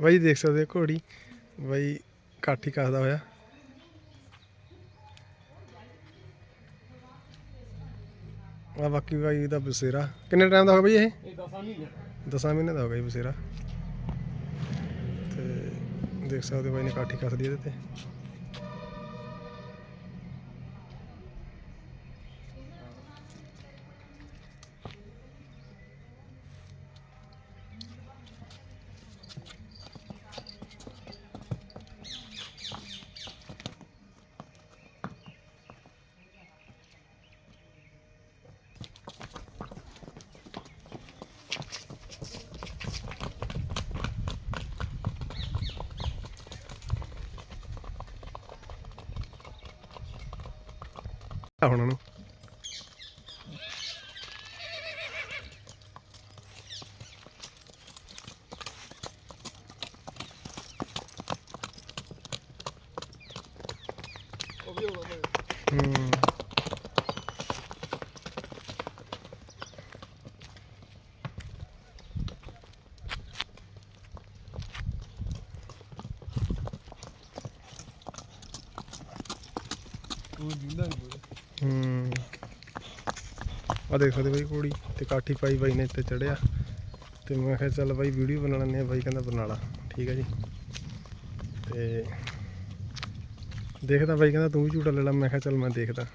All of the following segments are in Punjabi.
ਬਾਈ ਦੇਖ ਸਕਦੇ ਹੋ ਘੋੜੀ। ਬਾਈ ਕਾਠੀ ਕੱਸਦਾ ਹੋਇਆ। ਆ ਬਾਕੀ ਬਾਈ ਦਾ ਬਸੇਰਾ। ਕਿੰਨੇ ਟਾਈਮ ਦਾ ਹੋ ਗਿਆ ਬਾਈ ਇਹ? ਇਹ 10 ਮਹੀਨੇ 10 ਮਹੀਨੇ ਦਾ ਹੋ ਗਿਆ ਬਸੇਰਾ। ਤੇ ਦੇਖ ਸਕਦੇ ਹੋ ਬਾਈ ਨੇ ਕਾਠੀ ਕੱਸਦੀ ਇਹਦੇ ਤੇ। ਆ ਹੁਣ ਉਹਨੂੰ ਉਹ ਵੀ ਹੋਣਾ ਮੈਂ ਹੂੰ। ਆ ਦੇਖ ਸਕਦੇ ਬਾਈ ਕੁੜੀ ਤੇ ਕਾਠੀ ਪਾਈ ਬਾਈ ਨੇ ਇੱਥੇ ਚੜਿਆ ਤੇ ਮੈਂ ਕਿਹਾ ਚੱਲ ਬਾਈ ਵੀਡੀਓ ਬਣਾ ਲੈਂਦੇ ਆ ਬਾਈ ਕਹਿੰਦਾ ਬਣਾ ਲਾ। ਠੀਕ ਹੈ ਜੀ। ਤੇ ਦੇਖਦਾ ਬਾਈ ਕਹਿੰਦਾ ਤੂੰ ਵੀ ਝੂਟਾ ਲੈ ਲੈ ਮੈਂ ਕਿਹਾ ਚੱਲ ਮੈਂ ਦੇਖਦਾ।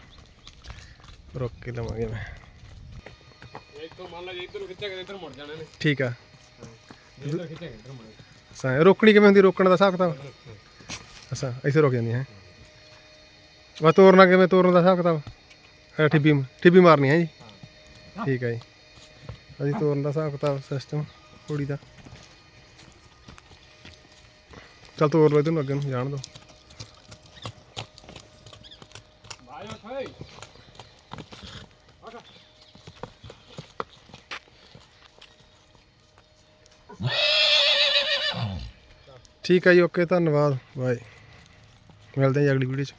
ਰੁੱਕ ਕੇ ਲਵਾਂਗੇ ਮੈਂ। ਇੱਥੋਂ ਮੰਨ ਲਾ ਜੇ ਇੱਧਰ ਨੂੰ ਖਿੱਚਿਆ ਕਿ ਇੱਧਰ ਮੁੜ ਜਾਣਾ ਨੇ ਠੀਕ ਆ। ਇੱਧਰ ਖਿੱਚਿਆ ਕਿ ਇੱਧਰ ਮੁੜ ਸਾ ਰੋਕਣੀ ਕਿਵੇਂ ਹੁੰਦੀ ਰੋਕਣ ਦਾ ਹਿਸਾਬ ਕਿਤਾਬ? ਅੱਛਾ ਇੱਥੇ ਰੁਕ ਜਾਂਦੀ ਹੈ। ਵਾ ਤੋਰਨਾ ਕਿਵੇਂ? ਤੋਰਨ ਦਾ ਹਿਸਾਬ ਕਿਤਾਬ? ਠਿੱਬੀ ਠਿੱਬੀ ਮਾਰਨੀ ਹੈ ਜੀ। ਠੀਕ ਹੈ ਜੀ। ਅਸੀਂ ਤੋਰਨ ਦਾ ਹਿਸਾਬ ਕਿਤਾਬ ਸਿਸਟਮ ਕੁੜੀ ਦਾ। ਚੱਲ ਤੋਰ ਲਓ ਇਹਨੂੰ ਅੱਗੇ ਨੂੰ ਜਾਣ ਦੋ। ਠੀਕ ਹੈ ਜੀ ਓਕੇ ਧੰਨਵਾਦ। ਬਾਏ। ਮਿਲਦੇ ਹਾਂ ਜੀ ਅਗਲੀ ਵੀਡੀਓ 'ਚ।